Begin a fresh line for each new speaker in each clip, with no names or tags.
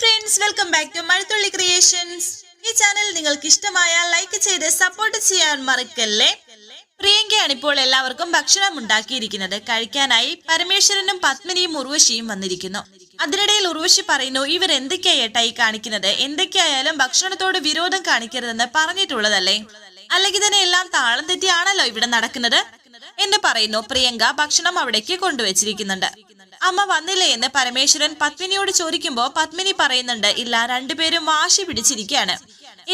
Friends welcome back to Mazhathulli creations ഈ channel നിങ്ങൾക്ക് ഇഷ്ടമായ ലൈക്ക് ചെയ്ത് സപ്പോർട്ട് ചെയ്യാൻ മറക്കല്ലേ? പ്രിയങ്കയാണ് ഇപ്പോൾ എല്ലാവർക്കും ഭക്ഷണം ഉണ്ടാക്കിയിരിക്കുന്നത്. കഴിക്കാനായി പരമേശ്വരനും പത്മിനിയും ഉർവശിയും വന്നിരിക്കുന്നു. അതിനിടയിൽ ഉർവശി പറയുന്നു ഇവർ എന്തൊക്കെയായിട്ടായി കാണിക്കുന്നത്? എന്തൊക്കെയായാലും ഭക്ഷണത്തോട് വിരോധം കാണിക്കരുതെന്ന് പറഞ്ഞിട്ടുള്ളതല്ലേ? അല്ലെങ്കിൽ തന്നെ എല്ലാം താളം തെറ്റിയാണല്ലോ ഇവിടെ നടക്കുന്നത്? എന്ന് പറയുന്നു പ്രിയങ്ക ഭക്ഷണം അവിടേക്ക് കൊണ്ടുവച്ചിരിക്കുന്നുണ്ട്. അമ്മ വന്നില്ലേ എന്ന് പരമേശ്വരൻ പത്മിനിയോട് ചോദിക്കുമ്പോ പത്മിനി പറയുന്നുണ്ട് ഇല്ല രണ്ടുപേരും വാശി പിടിച്ചിരിക്കുകയാണ്.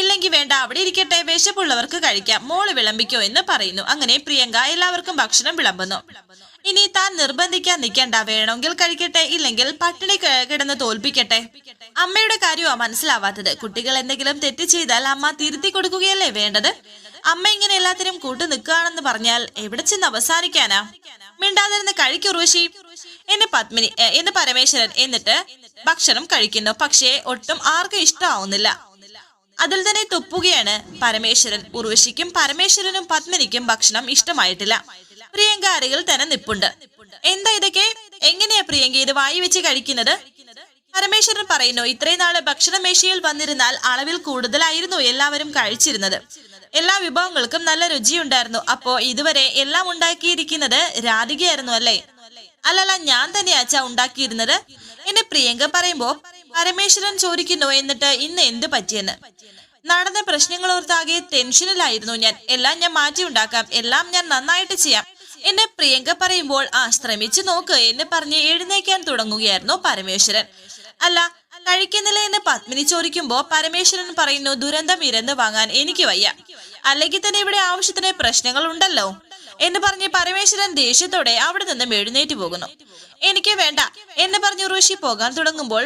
ഇല്ലെങ്കിൽ വേണ്ട അവിടെ ഇരിക്കട്ടെ വിശപ്പുള്ളവർക്ക് കഴിക്കാം മോൾ വിളമ്പിക്കോ എന്ന് പറയുന്നു. അങ്ങനെ പ്രിയങ്ക എല്ലാവർക്കും ഭക്ഷണം വിളമ്പുന്നു. ഇനി താൻ നിർബന്ധിക്കാൻ നിൽക്കണ്ട വേണമെങ്കിൽ കഴിക്കട്ടെ ഇല്ലെങ്കിൽ പട്ടിണി കിടന്ന് തോൽപ്പിക്കട്ടെ. അമ്മയുടെ കാര്യമാ മനസ്സിലാവാത്തത്. കുട്ടികൾ എന്തെങ്കിലും തെറ്റ് ചെയ്താൽ അമ്മ തിരുത്തി കൊടുക്കുകയല്ലേ വേണ്ടത്? അമ്മ ഇങ്ങനെ എല്ലാത്തിനും കൂട്ടു നിൽക്കുകയാണെന്ന് പറഞ്ഞാൽ എവിടെ ചെന്ന് അവസാനിക്കാനാ? മിണ്ടാതിരുന്ന് കഴിക്കുറൂശി എന്ന് പത്മിനി എന്ന് പരമേശ്വരൻ എന്നിട്ട് ഭക്ഷണം കഴിക്കുന്നു. പക്ഷേ ഒട്ടും ആർക്കും ഇഷ്ടമാവുന്നില്ല അതിൽ തന്നെ തുപ്പുകയാണ് പരമേശ്വരൻ. ഉർവശിക്കും പരമേശ്വരനും പത്മിനിക്കും ഭക്ഷണം ഇഷ്ടമായിട്ടില്ല. പ്രിയങ്ക അരികിൽ തന്നെ നിപ്പുണ്ട്. എന്താ ഇതൊക്കെ? എങ്ങനെയാ പ്രിയങ്ക ഇത് വായി വെച്ച് കഴിക്കുന്നത്? പരമേശ്വരൻ പറയുന്നു ഇത്രയും നാൾ ഭക്ഷണമേശയിൽ വന്നിരുന്നാൽ അളവിൽ കൂടുതലായിരുന്നു എല്ലാവരും കഴിച്ചിരുന്നത്. എല്ലാ വിഭവങ്ങൾക്കും നല്ല രുചിയുണ്ടായിരുന്നു. അപ്പോ ഇതുവരെ എല്ലാം ഉണ്ടാക്കിയിരിക്കുന്നത് രാധികയായിരുന്നു അല്ലേ? അല്ലല്ല ഞാൻ തന്നെ അച്ഛ ഉണ്ടാക്കിയിരുന്നത്. എന്നെ പ്രിയങ്ക പറയുമ്പോ പരമേശ്വരൻ ചോദിക്കുന്നു എന്നിട്ട് ഇന്ന് എന്ത് പറ്റിയെന്ന്? നടന്ന പ്രശ്നങ്ങൾ ഓർത്താകെ ടെൻഷനിലായിരുന്നു ഞാൻ. എല്ലാം ഞാൻ മാറ്റി ഉണ്ടാക്കാം. എല്ലാം ഞാൻ നന്നായിട്ട് ചെയ്യാം. എന്നെ പ്രിയങ്ക പറയുമ്പോൾ ആ ശ്രമിച്ചു നോക്ക് എന്ന് പറഞ്ഞ് എഴുന്നേക്കാൻ തുടങ്ങുകയായിരുന്നു പരമേശ്വരൻ. അല്ല കഴിക്കുന്നില്ല എന്ന് പത്മിനി ചോദിക്കുമ്പോ പരമേശ്വരൻ പറയുന്നു ദുരന്തം ഇരന്ന് വാങ്ങാൻ എനിക്ക് വയ്യ. അല്ലെങ്കിൽ തന്നെ ഇവിടെ ആവശ്യത്തിന് പ്രശ്നങ്ങൾ ഉണ്ടല്ലോ. എന്ന് പറഞ്ഞ് പരമേശ്വരൻ ദേഷ്യത്തോടെ അവിടെ നിന്നും എഴുന്നേറ്റ് പോകുന്നു. എനിക്ക് വേണ്ട. എന്ന് പറഞ്ഞ് ഋഷി പോകാൻ തുടങ്ങുമ്പോൾ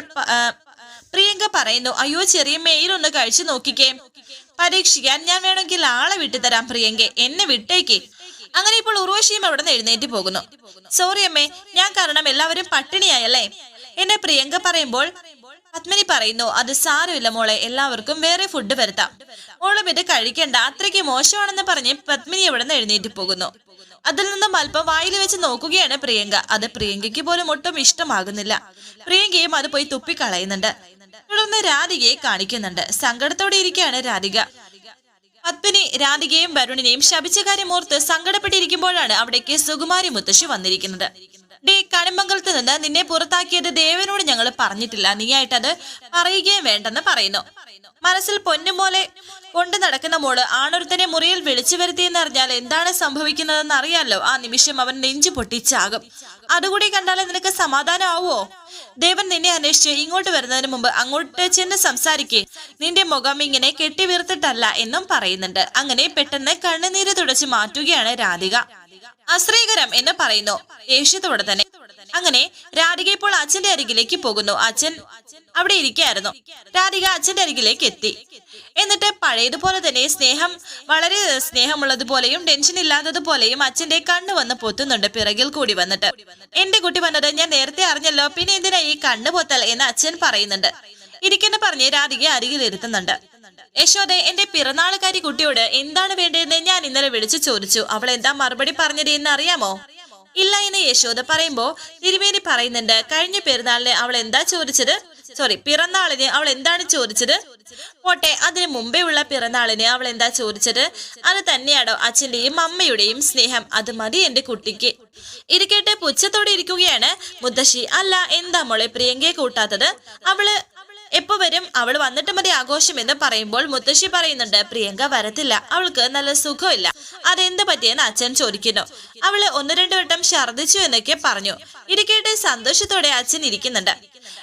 പ്രിയങ്ക പറയുന്നു അയ്യോ ചെറിയ മെയിലൊന്ന് കഴിച്ചു നോക്കിക്കേ. പരീക്ഷിക്കാൻ ഞാൻ വേണമെങ്കിൽ ആളെ വിട്ടുതരാം പ്രിയങ്ക. എന്നെ വിട്ടേക്കേ. അങ്ങനെ ഇപ്പോൾ ഉർവശിയും അവിടെ നിന്ന് എഴുന്നേറ്റ് പോകുന്നു. സോറി അമ്മേ ഞാൻ കാരണം എല്ലാവരും പട്ടിണിയായല്ലേ? എന്നെ പ്രിയങ്ക പറയുമ്പോൾ പത്മിനി പറയുന്നു അത് സാരമില്ല മോളെ എല്ലാവർക്കും വേറെ ഫുഡ് വരുത്താം. മോളും ഇത് കഴിക്കേണ്ട അത്രയ്ക്ക് മോശമാണെന്ന് പറഞ്ഞ് പത്മിനി എവിടെ നിന്ന് എഴുന്നേറ്റ് പോകുന്നു. അതിൽ നിന്നും അല്പം വായിൽ വെച്ച് നോക്കുകയാണ് പ്രിയങ്ക. അത് പ്രിയങ്കയ്ക്ക് പോലും ഒട്ടും ഇഷ്ടമാകുന്നില്ല. പ്രിയങ്കയും അത് പോയി തുപ്പിക്കളയുന്നുണ്ട്. തുടർന്ന് രാധികയെ കാണിക്കുന്നുണ്ട്. സങ്കടത്തോടെ ഇരിക്കുകയാണ് രാധിക. പത്മിനി രാധികയും വരുണിനെയും ശപിച്ച കാര്യം ഓർത്ത് സങ്കടപ്പെട്ടിരിക്കുമ്പോഴാണ് അവിടേക്ക് സുകുമാരി മുത്തശ്ശി വന്നിരിക്കുന്നത്. ഡേ കണിമംഗലത്ത് നിന്ന് നിന്നെ പുറത്താക്കിയത് ദേവനോട് ഞങ്ങൾ പറഞ്ഞിട്ടില്ല. നീയായിട്ടത് പറയുകയും വേണ്ടെന്ന് പറയുന്നു. മനസ്സിൽ പൊന്നുപോലെ കൊണ്ടു നടക്കുന്ന മോൾ ആണൊരുത്തനെ മുറിയിൽ വിളിച്ചു വരുത്തിയെന്ന് അറിഞ്ഞാൽ എന്താണ് സംഭവിക്കുന്നതെന്ന് അറിയാലോ. ആ നിമിഷം അവൻ നെഞ്ചു പൊട്ടിച്ചാകും. അതുകൂടി കണ്ടാലേ നിനക്ക് സമാധാനമാവോ ദേവൻ നിന്നെ അന്വേഷിച്ച് ഇങ്ങോട്ട് വരുന്നതിന് മുമ്പ് അങ്ങോട്ട് ചെന്ന് സംസാരിക്കേ. നിന്റെ മുഖം ഇങ്ങനെ കെട്ടിവീർത്തിട്ടല്ല എന്നും പറയുന്നുണ്ട്. അങ്ങനെ പെട്ടെന്ന് കണ്ണുനീര് തുടച്ച് മാറ്റുകയാണ് രാധിക. അശ്രീകരം എന്ന് പറയുന്നു. ദേഷ്യത്തോടെ തന്നെ. അങ്ങനെ രാധിക ഇപ്പോൾ അച്ഛന്റെ അരികിലേക്ക് പോകുന്നു. അച്ഛൻ അവിടെ ഇരിക്കായിരുന്നു രാധിക അച്ഛന്റെ അരികിലേക്ക് എത്തി. എന്നിട്ട് പഴയതുപോലെ തന്നെ സ്നേഹം വളരെ സ്നേഹമുള്ളതുപോലെയും ടെൻഷൻ ഇല്ലാത്തതുപോലെയും അച്ഛന്റെ കണ്ണ് വന്ന് പൊത്തുന്നുണ്ട്. പിറകിൽ കൂടി വന്നിട്ട്. എന്റെ കുട്ടി വന്നത് ഞാൻ നേരത്തെ അറിഞ്ഞല്ലോ. പിന്നെ എന്തിനാ ഈ കണ്ണ് പൊത്തൽ? എന്ന് അച്ഛൻ പറയുന്നുണ്ട്. ഇരിക്കുന്ന പറഞ്ഞ് രാധിക അരികിൽ ഇരുത്തുന്നുണ്ട്. യശോദെ എന്റെ പിറന്നാളുകാരി കുട്ടിയോട് എന്താണ് വേണ്ടതെന്ന് ഞാൻ ഇന്നലെ വിളിച്ചു ചോദിച്ചു. അവൾ എന്താ മറുപടി പറഞ്ഞത് എന്ന് അറിയാമോ ഇല്ല എന്ന് യശോദ പറയുമ്പോ തിരുമേനി പറയുന്നുണ്ട് കഴിഞ്ഞ പെരുന്നാളിന് അവൾ എന്താ ചോദിച്ചത്? സോറി പിറന്നാളിന് അവൾ എന്താണ് ചോദിച്ചത്? പോട്ടെ അതിന് മുമ്പേ ഉള്ള പിറന്നാളിന് അവൾ എന്താ ചോദിച്ചത്? അത് തന്നെയാണോ അച്ഛന്റെയും അമ്മയുടെയും സ്നേഹം. അത് മതി എന്റെ കുട്ടിക്ക്. ഇരിക്കട്ടെ പുച്ഛത്തോടെ ഇരിക്കുകയാണ്. മുത്തശ്ശി അല്ല എന്താ മോളെ പ്രിയങ്കയെ കൂട്ടാത്തത്? അവൾ എപ്പോ വരും? അവൾ വന്നിട്ട് മതി ആഘോഷം എന്ന് പറയുമ്പോൾ മുത്തശ്ശി പറയുന്നുണ്ട് പ്രിയങ്ക വരത്തില്ല. അവൾക്ക് നല്ല സുഖമില്ല. അതെന്ത് പറ്റിയെന്ന് അച്ഛൻ ചോദിക്കുന്നു. അവൾ ഒന്ന് രണ്ടു വട്ടം ഛർദ്ദിച്ചു എന്നൊക്കെ പറഞ്ഞു. ഇരിക്കേട്ട് സന്തോഷത്തോടെ അച്ഛൻ ഇരിക്കുന്നുണ്ട്.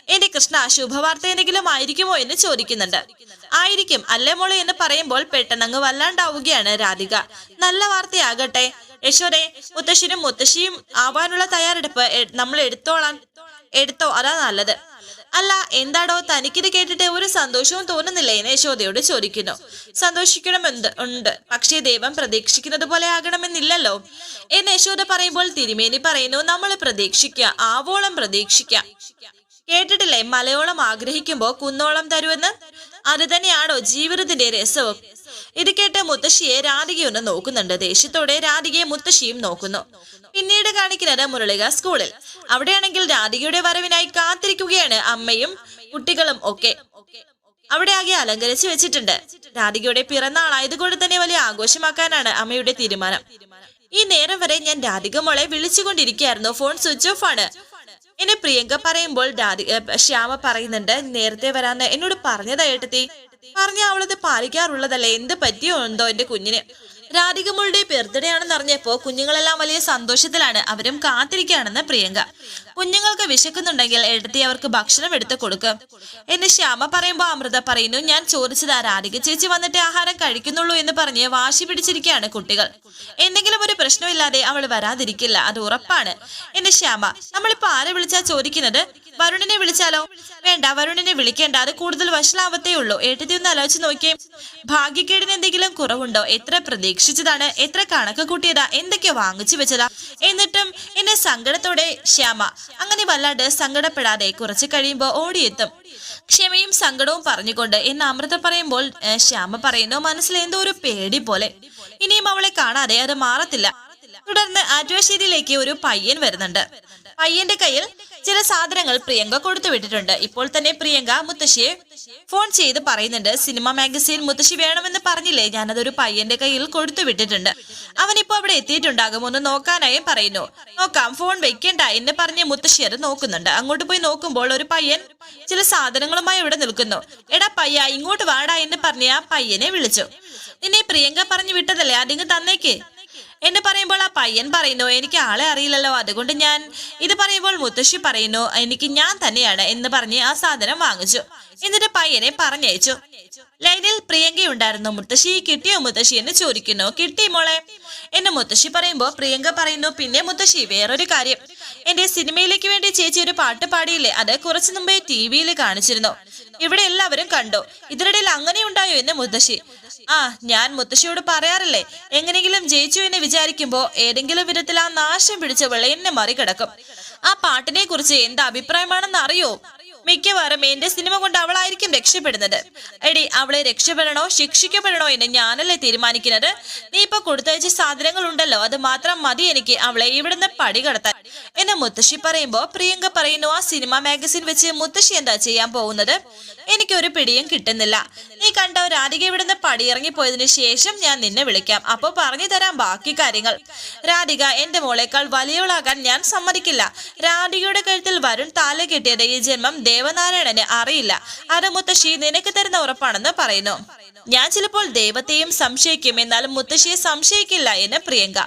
എന്റെ കൃഷ്ണ ശുഭവാർത്ത എന്തെങ്കിലും ആയിരിക്കുമോ എന്ന് ചോദിക്കുന്നുണ്ട്. ആയിരിക്കും. അല്ലേ മോളെ എന്ന് പറയുമ്പോൾ പെട്ടെന്നങ്ങ് വല്ലാണ്ടാവുകയാണ് രാധിക. നല്ല വാർത്തയാകട്ടെ. യശോദെ മുത്തശ്ശിനും മുത്തശ്ശിയും ആവാനുള്ള തയ്യാറെടുപ്പ് നമ്മൾ എടുത്തോളാം എടുത്തോ? അതാ നല്ലത്. അല്ല എന്താടോ തനിക്കിത് കേട്ടിട്ട് ഒരു സന്തോഷവും തോന്നുന്നില്ല എന്ന് യശോദയോട് ചോദിക്കുന്നു. സന്തോഷിക്കണമെന്ന് ഉണ്ട്. പക്ഷേ ദൈവം പ്രതീക്ഷിക്കുന്നത് പോലെ ആകണമെന്നില്ലല്ലോ. എന്ന് യശോദ പറയുമ്പോൾ തിരുമേനി പറയുന്നു നമ്മൾ പ്രതീക്ഷിക്കുക ആവോളം പ്രതീക്ഷിക്കുക കേട്ടിട്ടില്ലേ? മലയോളം ആഗ്രഹിക്കുമ്പോ കുന്നോളം തരുമെന്ന്? അത് തന്നെയാണോ ജീവിതത്തിന്റെ രസവും? ഇത് കേട്ട് മുത്തശ്ശിയെ രാധികയൊന്ന് നോക്കുന്നുണ്ട്. ദേഷ്യത്തോടെ രാധികയെ മുത്തശ്ശിയും നോക്കുന്നു. പിന്നീട് കാണിക്കുന്നത് മുരളിക സ്കൂളിൽ. അവിടെയാണെങ്കിൽ രാധികയുടെ വരവിനായി കാത്തിരിക്കുകയാണ് അമ്മയും കുട്ടികളും ഒക്കെ. അവിടെ ആകെ അലങ്കരിച്ചു വെച്ചിട്ടുണ്ട്. രാധികയുടെ പിറന്നാളായതുകൊണ്ട് തന്നെ വലിയ ആഘോഷമാക്കാനാണ് അമ്മയുടെ തീരുമാനം. ഈ നേരം വരെ ഞാൻ രാധിക മോളെ വിളിച്ചുകൊണ്ടിരിക്കുകയായിരുന്നു. ഫോൺ സ്വിച്ച് ഓഫ് ആണ്. എന്നെ പ്രിയങ്ക പറയുമ്പോൾ രാധിക ശ്യാമ പറയുന്നുണ്ട് നേരത്തെ വരാന്ന് എന്നോട് പറഞ്ഞതായിട്ട് ഏട്ടത്തി. പറഞ്ഞ അവളത് പാലിക്കാറുള്ളതല്ലേ? എന്ത് പറ്റിയോ ഉണ്ടോ എന്റെ കുഞ്ഞിന്. രാധികമ്മളുടെ ബർത്ത്ഡേ ആണെന്ന് കുഞ്ഞുങ്ങളെല്ലാം വലിയ സന്തോഷത്തിലാണ് അവരും കാത്തിരിക്കുകയാണെന്ന് പ്രിയങ്ക. കുഞ്ഞുങ്ങൾക്ക് വിശക്കുന്നുണ്ടെങ്കിൽ എടുത്തി അവർക്ക് ഭക്ഷണം എടുത്ത് കൊടുക്കും. എന്ന് ശ്യാമ പറയുമ്പോ അമൃത പറയുന്നു ഞാൻ ചോദിച്ചത് രാധിക ചേച്ചി വന്നിട്ട് ആഹാരം കഴിക്കുന്നുള്ളൂ എന്ന് പറഞ്ഞ് വാശി പിടിച്ചിരിക്കുകയാണ് കുട്ടികൾ. എന്തെങ്കിലും ഒരു പ്രശ്നമില്ലാതെ അവൾ വരാതിരിക്കില്ല അത് ഉറപ്പാണ്. എന്ന് ശ്യാമ നമ്മളിപ്പോ ആരെ വിളിച്ചാ ചോദിക്കുന്നത്? വരുണിനെ വിളിച്ചാലോ? വേണ്ട വരുണിനെ വിളിക്കേണ്ട. അത് കൂടുതൽ വഷളാവത്തേ ഉള്ളൂ. ഏട്ടത്തി ഒന്ന് ആലോചിച്ച് നോക്കിയേ. ഭാഗ്യക്കേടിന് എന്തെങ്കിലും കുറവുണ്ടോ? എത്ര പ്രതീക്ഷിച്ചതാണ്? എത്ര കണക്ക് കൂട്ടിയതാ? എന്തൊക്കെ വാങ്ങിച്ചു വെച്ചതാ? എന്നിട്ടും എന്നെ സങ്കടത്തോടെ ശ്യാമ അങ്ങനെ വല്ലാണ്ട് സങ്കടപ്പെടാതെ കുറച്ച് കഴിയുമ്പോ ഓടിയെത്തും. ക്ഷമയും സങ്കടവും പറഞ്ഞുകൊണ്ട് എന്ന് അമൃത പറയുമ്പോൾ ശ്യാമ പറയുന്നു മനസ്സിൽ എന്തോ ഒരു പേടി പോലെ. ഇനിയും അവളെ കാണാതെ അത് മാറത്തില്ല. തുടർന്ന് ആറ്റുവാശ്ശേരിയിലേക്ക് ഒരു പയ്യൻ വരുന്നുണ്ട്. പയ്യന്റെ കയ്യിൽ ചില സാധനങ്ങൾ പ്രിയങ്ക കൊടുത്തുവിട്ടിട്ടുണ്ട് ഇപ്പോൾ തന്നെ പ്രിയങ്ക മുത്തശ്ശിയെ ഫോൺ ചെയ്ത് പറയുന്നുണ്ട് സിനിമ മാഗസീൻ മുത്തശ്ശി വേണമെന്ന് പറഞ്ഞില്ലേ? ഞാനതൊരു പയ്യന്റെ കയ്യിൽ കൊടുത്തു വിട്ടിട്ടുണ്ട്. അവനിപ്പോ അവിടെ എത്തിയിട്ടുണ്ടാകും ഒന്ന് നോക്കാനായി പറയുന്നു. നോക്കാം ഫോൺ വെക്കണ്ട എന്ന് പറഞ്ഞ് മുത്തശ്ശി അത് നോക്കുന്നുണ്ട്. അങ്ങോട്ട് പോയി നോക്കുമ്പോൾ ഒരു പയ്യൻ ചില സാധനങ്ങളുമായി ഇവിടെ നിൽക്കുന്നു. എടാ പയ്യ ഇങ്ങോട്ട് വാടാ എന്ന് പറഞ്ഞ് ആ പയ്യനെ വിളിച്ചു. നിന്നെ പ്രിയങ്ക പറഞ്ഞു വിട്ടതല്ലേ? അതിങ്ങ് തന്നേക്ക്. എന്ന് പറയുമ്പോൾ ആ പയ്യൻ പറയുന്നു എനിക്ക് ആളെ അറിയില്ലല്ലോ അതുകൊണ്ട് ഞാൻ ഇത് പറയുമ്പോൾ മുത്തശ്ശി പറയുന്നു എനിക്ക് ഞാൻ തന്നെയാണ് എന്ന് പറഞ്ഞ് ആ സാധനം വാങ്ങിച്ചു. എന്നിട്ട് പയ്യനെ പറഞ്ഞയച്ചു. ലൈനിൽ പ്രിയങ്കയുണ്ടായിരുന്നു മുത്തശ്ശി കിട്ടിയോ മുത്തശ്ശി? എന്ന് ചോദിക്കുന്നു. കിട്ടി മോളെ. എന്ന് മുത്തശ്ശി പറയുമ്പോ പ്രിയങ്ക പറയുന്നു പിന്നെ മുത്തശ്ശി വേറൊരു കാര്യം. എന്റെ സിനിമയിലേക്ക് വേണ്ടി ചേച്ചി ഒരു പാട്ട് പാടിയില്ലേ? അത് കുറച്ചു മുമ്പേ ടി വിയിൽ കാണിച്ചിരുന്നു. ഇവിടെ എല്ലാവരും കണ്ടു. ഇതിനിടയിൽ അങ്ങനെ ഉണ്ടായോ എന്ന് മുത്തശ്ശി? ആ ഞാൻ മുത്തശ്ശിയോട് പറയാറില്ലേ? എങ്ങനെയെങ്കിലും ജയിച്ചു എന്ന് വിചാരിക്കുമ്പോ ഏതെങ്കിലും വിധത്തിൽ ആ നാശം പിടിച്ചവൾ എന്നെ മറികടക്കും. ആ പാട്ടിനെ കുറിച്ച് എന്താ അഭിപ്രായമാണെന്ന് അറിയോ? മിക്കവാറും എന്റെ സിനിമ കൊണ്ട് അവളായിരിക്കും രക്ഷപ്പെടുന്നത്. എടി അവളെ രക്ഷപ്പെടണോ ശിക്ഷിക്കപ്പെടണോ എന്ന് ഞാനല്ലേ തീരുമാനിക്കുന്നത്? നീ ഇപ്പൊ കൊടുത്തയച്ച സാധനങ്ങൾ ഉണ്ടല്ലോ അത് മാത്രം മതി എനിക്ക് അവളെ ഇവിടുന്ന് പടി കടത്താൻ. എന്ന് മുത്തശ്ശി പറയുമ്പോ പ്രിയങ്ക പറയുന്നു ആ സിനിമ മാഗസിൻ വെച്ച് മുത്തശ്ശി എന്താ ചെയ്യാൻ പോകുന്നത്? എനിക്കൊരു പിടിയും കിട്ടുന്നില്ല. നീ കണ്ടോ രാധിക ഇവിടുന്ന് പടിയിറങ്ങി പോയതിനു ശേഷം ഞാൻ നിന്നെ വിളിക്കാം. അപ്പൊ പറഞ്ഞു തരാം ബാക്കി കാര്യങ്ങൾ. രാധിക എന്റെ മോളേക്കാൾ വലിയവളാകാൻ ഞാൻ സമ്മതിക്കില്ല. രാധികയുടെ കഴുത്തിൽ വരുൺ താല കിട്ടിയത് ഈ ജന്മം ദേവനാരായണന് അറിയില്ല. അത് മുത്തശ്ശി നിനക്ക് തരുന്ന ഉറപ്പാണെന്ന് പറയുന്നു. ഞാൻ ചിലപ്പോൾ ദൈവത്തെയും സംശയിക്കും. എന്നാലും മുത്തശ്ശിയെ സംശയിക്കില്ല എന്ന് പ്രിയങ്ക.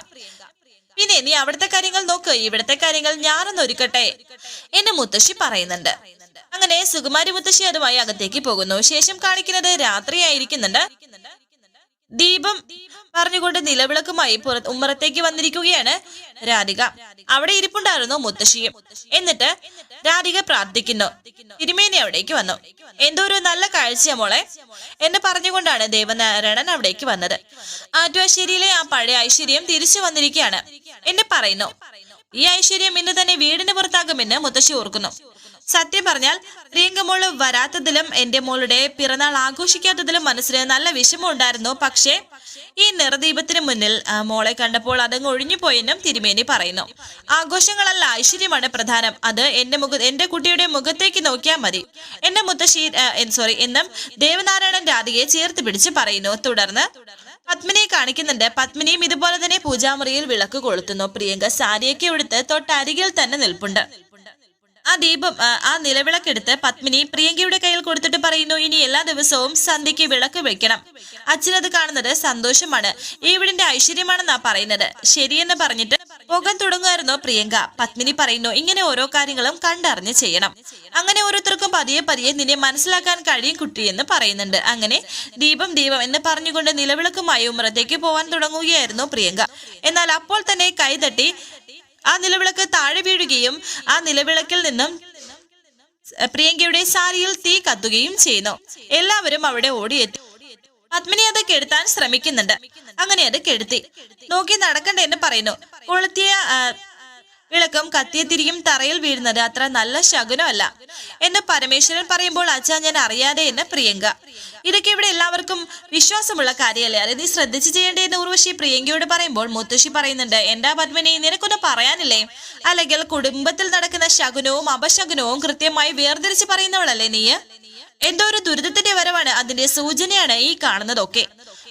പിന്നെ നീ അവിടുത്തെ കാര്യങ്ങൾ നോക്ക്. ഇവിടുത്തെ കാര്യങ്ങൾ ഞാനൊന്ന് ഒരുക്കട്ടെ? എന്ന് മുത്തശ്ശി പറയുന്നുണ്ട്. അങ്ങനെ സുകുമാരി മുത്തശ്ശി അതുമായി അകത്തേക്ക് പോകുന്നു. ശേഷം കാണിക്കുന്നത് രാത്രിയായിരിക്കുന്നുണ്ട്. ദീപം പറഞ്ഞുകൊണ്ട് നിലവിളക്കുമായി പുറത്ത് ഉമ്മറത്തേക്ക് വന്നിരിക്കുകയാണ് രാധിക. അവിടെ ഇരിപ്പുണ്ടായിരുന്നു മുത്തശ്ശിയും. എന്നിട്ട് രാധിക പ്രാർത്ഥിക്കുന്നു. തിരുമേനി അവിടേക്ക് വന്നു. എന്തോ ഒരു നല്ല കാഴ്ച മോളെ എന്ന് പറഞ്ഞുകൊണ്ടാണ് ദേവനാരായണൻ അവിടേക്ക് വന്നത്. ആറ്റുവാശ്ശേരിയിലെ ആ പഴയ ഐശ്വര്യം തിരിച്ചു വന്നിരിക്കുകയാണ് എന്ന് പറയുന്നു. ഈ ഐശ്വര്യം ഇന്ന് തന്നെ വീടിന് പുറത്താകുമെന്ന് മുത്തശ്ശി ഓർക്കുന്നു. സത്യം പറഞ്ഞാൽ പ്രിയങ്ക മോൾ വരാത്തതിലും എന്റെ മോളുടെ പിറന്നാൾ ആഘോഷിക്കാത്തതിലും മനസ്സിന് നല്ല വിഷമമുണ്ടായിരുന്നു. പക്ഷേ ഈ നിറദീപത്തിന് മുന്നിൽ മോളെ കണ്ടപ്പോൾ അതങ്ങ് ഒഴിഞ്ഞുപോയെന്നും തിരുമേനി പറയുന്നു. ആഘോഷങ്ങളല്ല ഐശ്വര്യമാണ് പ്രധാനം. അത് എന്റെ മുഖ എന്റെ കുട്ടിയുടെ മുഖത്തേക്ക് നോക്കിയാൽ മതി. എന്റെ മുത്തശ്ശി സോറി എന്നും ദേവനാരായണൻ രാധികയെ ചേർത്ത് പിടിച്ച് പറയുന്നു. തുടർന്ന് പത്മിനിയെ കാണിക്കുന്നുണ്ട്. പത്മിനിയും ഇതുപോലെ തന്നെ പൂജാമുറിയിൽ വിളക്ക് കൊളുത്തുന്നു. പ്രിയങ്ക സാരിയൊക്കെ എടുത്ത് തൊട്ടരികിൽ തന്നെ നിൽപ്പുണ്ട്. ആ ദീപം ആ, നിലവിളക്കെടുത്ത് പത്മിനി പ്രിയങ്കയുടെ കയ്യിൽ കൊടുത്തിട്ട് പറയുന്നു ഇനി എല്ലാ ദിവസവും സന്ധ്യയ്ക്ക് വിളക്ക് വെക്കണം. അച്ഛനത് കാണുന്നത് സന്തോഷമാണ്. ഈ വീടിന്റെ ഐശ്വര്യമാണെന്നാ പറയുന്നത്. ശരിയെന്ന് പറഞ്ഞിട്ട് പോകാൻ തുടങ്ങുമായിരുന്നു പ്രിയങ്ക. പത്മിനി പറയുന്നു ഇങ്ങനെ ഓരോ കാര്യങ്ങളും കണ്ടറിഞ്ഞ് ചെയ്യണം. അങ്ങനെ ഓരോരുത്തർക്കും പതിയെ പതിയെ നിന്നെ മനസ്സിലാക്കാൻ കഴിയും കുട്ടിയെന്ന് പറയുന്നുണ്ട്. അങ്ങനെ ദീപം ദീപം എന്ന് പറഞ്ഞുകൊണ്ട് നിലവിളക്കുമായി ഉമ്രത്തേക്ക് പോവാൻ തുടങ്ങുകയായിരുന്നു പ്രിയങ്ക. എന്നാൽ അപ്പോൾ തന്നെ കൈതട്ടി ആ നിലവിളക്ക് താഴെ വീഴുകയും ആ നിലവിളക്കിൽ നിന്നും പ്രിയങ്കയുടെ സാരിയിൽ തീ കത്തുകയും ചെയ്യുന്നു. എല്ലാവരും അവിടെ ഓടിയെത്തി. പത്മിനി അത് കെടുത്താൻ ശ്രമിക്കുന്നുണ്ട്. അങ്ങനെ അത് കെടുത്തി. നോക്കി നടക്കണ്ടെന്ന് പറയുന്നു. കൊളുത്തിയ വിളക്കും കത്തിയത്തിരിയും തറയിൽ വീഴുന്നത് അത്ര നല്ല ശകുനമല്ല എന്ന് പരമേശ്വരൻ പറയുമ്പോൾ അച്ഛാ ഞാൻ അറിയാതെ എന്ന് പ്രിയങ്ക. ഇതൊക്കെ ഇവിടെ എല്ലാവർക്കും വിശ്വാസമുള്ള കാര്യമല്ലേ? അത് നീ ശ്രദ്ധിച്ചു ചെയ്യേണ്ടേ എന്ന് ഉർവശി പ്രിയങ്കയോട് പറയുമ്പോൾ മുത്തശ്ശി പറയുന്നുണ്ട് എന്താ പത്മനെ നിനക്കൊന്നും പറയാനില്ലേ? അല്ലെങ്കിൽ കുടുംബത്തിൽ നടക്കുന്ന ശകുനവും അപശകുനവും കൃത്യമായി വേർതിരിച്ച് പറയുന്നവളല്ലേ നീ എന്തോ ഒരു ദുരിതത്തിന്റെ വരവാണ് അതിന്റെ സൂചനയാണ് ഈ കാണുന്നതൊക്കെ.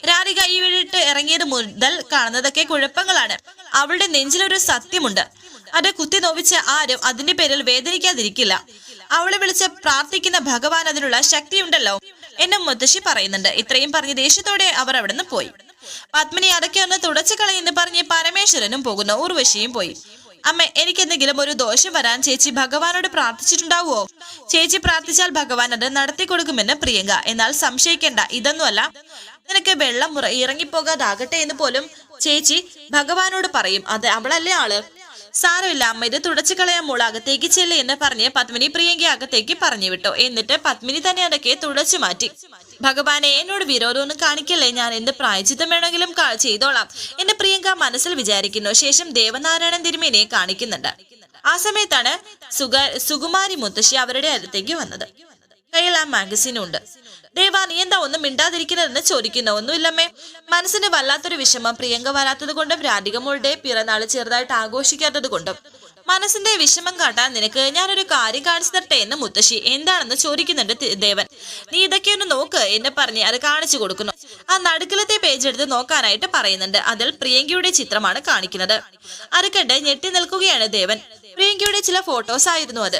രാധിക ഈ വീടിട്ട് ഇറങ്ങിയത് മുതൽ കാണുന്നതൊക്കെ കുഴപ്പങ്ങളാണ്. അവളുടെ നെഞ്ചിലൊരു സത്യമുണ്ട്. അത് കുത്തി നോവിച്ച് ആരും അതിന്റെ പേരിൽ വേദനിക്കാതിരിക്കില്ല. അവളെ വിളിച്ച് പ്രാർത്ഥിക്കുന്ന ഭഗവാൻ അതിനുള്ള ശക്തിയുണ്ടല്ലോ എന്നെ മുത്തശ്ശി പറയുന്നുണ്ട്. ഇത്രയും പറഞ്ഞ് ദേഷ്യത്തോടെ അവർ അവിടെ പോയി. പത്മിനി അതൊക്കെ ഒന്ന് തുടച്ചു കളയെന്ന് പറഞ്ഞ് പരമേശ്വരനും പോകുന്ന. ഉർവശിയും പോയി. അമ്മ എനിക്കെന്തെങ്കിലും ഒരു ദോഷം വരാൻ ചേച്ചി ഭഗവാനോട് പ്രാർത്ഥിച്ചിട്ടുണ്ടാവുമോ? ചേച്ചി പ്രാർത്ഥിച്ചാൽ ഭഗവാൻ അത് നടത്തി കൊടുക്കുമെന്ന് പ്രിയങ്ക. എന്നാൽ സംശയിക്കേണ്ട ഇതൊന്നുമല്ല. നിനക്ക് വെള്ളം ഇറങ്ങിപ്പോകാതാകട്ടെ എന്ന് പോലും ചേച്ചി ഭഗവാനോട് പറയും. അത് അവളല്ലേ ആൾ? സാരമില്ല അമ്മ ഇത് തുടച്ചു കളയാൻ മോൾ അകത്തേക്ക് ചെല്ല് എന്ന് പറഞ്ഞ് പത്മിനി പ്രിയങ്ക അകത്തേക്ക് പറഞ്ഞു വിട്ടു എന്നിട്ട് പത്മിനി തന്നെ അതൊക്കെ തുടച്ചു മാറ്റി. ഭഗവാനെ എന്നോട് വിരോധമൊന്നും കാണിക്കല്ലേ? ഞാൻ എന്ത് പ്രായച്ചിത്തം വേണമെങ്കിലും ചെയ്തോളാം എന്ന് പ്രിയങ്ക മനസ്സിൽ വിചാരിക്കുന്നു. ശേഷം ദേവനാരായണൻ തിരുമേനെ കാണിക്കുന്നുണ്ട്. ആ സമയത്താണ് സുഗ സുകുമാരി മുത്തശ്ശി അവരുടെ അടുത്തേക്ക് വന്നത്. കയ്യിൽ ആ ഉണ്ട് ദേവാ നീ എന്താ ഒന്നും മിണ്ടാതിരിക്കുന്നതെന്ന് ചോദിക്കുന്നു ഒന്നുമില്ലമ്മേ. മനസ്സിന് വല്ലാത്തൊരു വിഷമം പ്രിയങ്ക വരാത്തത് കൊണ്ടും രാധികമ്മളുടെ പിറന്നാൾ ചെറുതായിട്ട് ആഘോഷിക്കാത്തത് കൊണ്ടും. മനസ്സിന്റെ വിഷമം കാട്ടാൻ നിനക്ക് ഞാനൊരു കാര്യം കാണിച്ചു തരട്ടെ എന്ന് മുത്തശ്ശി എന്താണെന്ന് ചോദിക്കുന്നുണ്ട് ദേവൻ. നീ ഇതൊക്കെ ഒന്ന് നോക്ക് എന്നെ പറഞ്ഞ് അത് കാണിച്ചു കൊടുക്കുന്നു. ആ നടുക്കലത്തെ പേജ് എടുത്ത് നോക്കാനായിട്ട് പറയുന്നുണ്ട്. അതിൽ പ്രിയങ്കയുടെ ചിത്രമാണ് കാണിക്കുന്നത്. അത് കണ്ട് ഞെട്ടി നിൽക്കുകയാണ് ദേവൻ. പ്രിയങ്കയുടെ ചില ഫോട്ടോസ് ആയിരുന്നു അത്.